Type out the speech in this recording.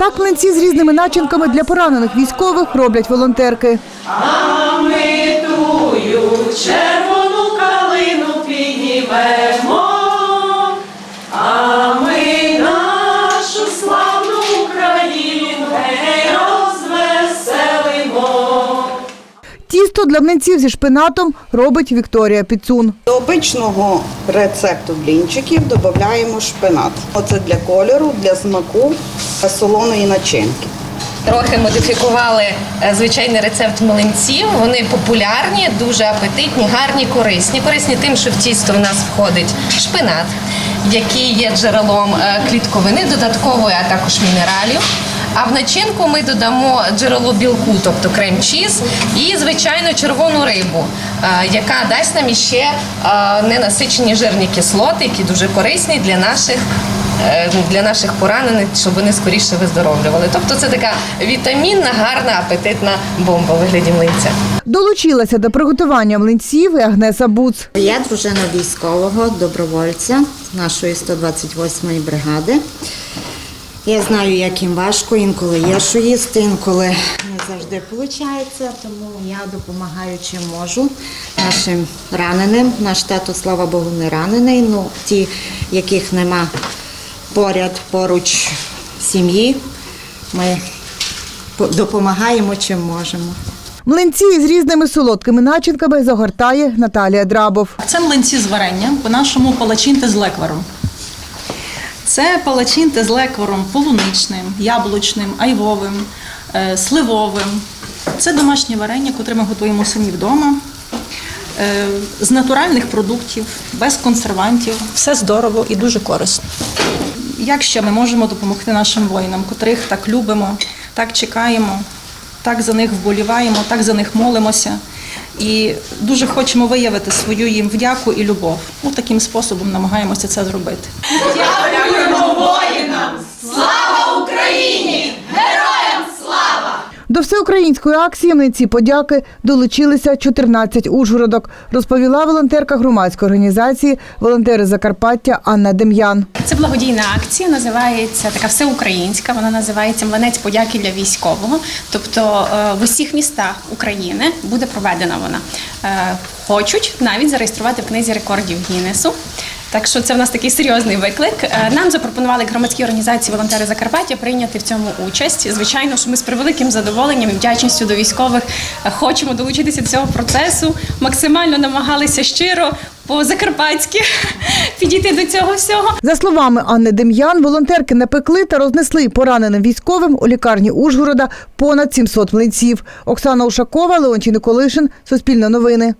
Так млинці з різними начинками для поранених військових роблять волонтерки. А ми тую червону калину піднімемо, а ми нашу славну Україну гей, розвеселимо. Тісто для млинців зі шпинатом робить Вікторія Піцун. До обичного рецепту блінчиків додаємо шпинат. Оце для кольору, для смаку солоної начинки. Трохи модифікували е, звичайний рецепт млинців. Вони популярні, дуже апетитні, гарні, корисні. Корисні тим, що в тісто в нас входить шпинат, який є джерелом е, клітковини додаткової, а також мінералів. А в начинку ми додамо джерело білку, тобто крем-чіз, і звичайно червону рибу, е, яка дасть нам іще ненасичені жирні кислоти, які дуже корисні для наших для наших поранених, щоб вони скоріше виздоровлювали. Тобто це така вітамінна, гарна, апетитна бомба у вигляді млинця. Долучилася до приготування млинців і Агнеса Буц. Я дружина військового, добровольця нашої 128-ї бригади. Я знаю, як їм важко, інколи є що їсти, інколи не завжди виходить, тому я допомагаю чим можу нашим раненим. Наш тато, слава Богу, не ранений. Ну, ті, яких нема поряд поруч сім'ї, ми допомагаємо чим можемо. Млинці із різними солодкими начинками загортає Наталія Драбов. Це млинці з варенням, по-нашому палачинти з лекваром. Це палачинти з лекваром полуничним, яблучним, айвовим, е, сливовим. Це домашнє варення, котре ми готуємо самі вдома. Е, З натуральних продуктів, без консервантів. Все здорово і дуже корисно. Як ще ми можемо допомогти нашим воїнам, котрих так любимо, так чекаємо, так за них вболіваємо, так за них молимося. І дуже хочемо виявити свою їм вдяку і любов. Ну, таким способом намагаємося це зробити. До всеукраїнської акції млинці подяки долучилися 14 ужгородок, розповіла волонтерка громадської організації Волонтери Закарпаття Анна Дем'ян. Це благодійна акція, називається така всеукраїнська. Вона називається Млинець подяки для військового. Тобто е, в усіх містах України буде проведена вона. Е, Хочуть навіть зареєструвати в книзі рекордів Гіннесу. Так що це в нас такий серйозний виклик. Е, Нам запропонували громадські організації Волонтери Закарпаття прийняти в цьому участь. Звичайно, що ми з превеликим задоволенням і вдячністю до військових е, хочемо долучитися до цього процесу. Максимально намагалися щиро по-закарпатськи підійти до цього всього. За словами Анни Дем'ян, волонтерки напекли та рознесли пораненим військовим у лікарні Ужгорода понад 700 млинців. Оксана Ушакова, Леонтій Николишин, Суспільне новини.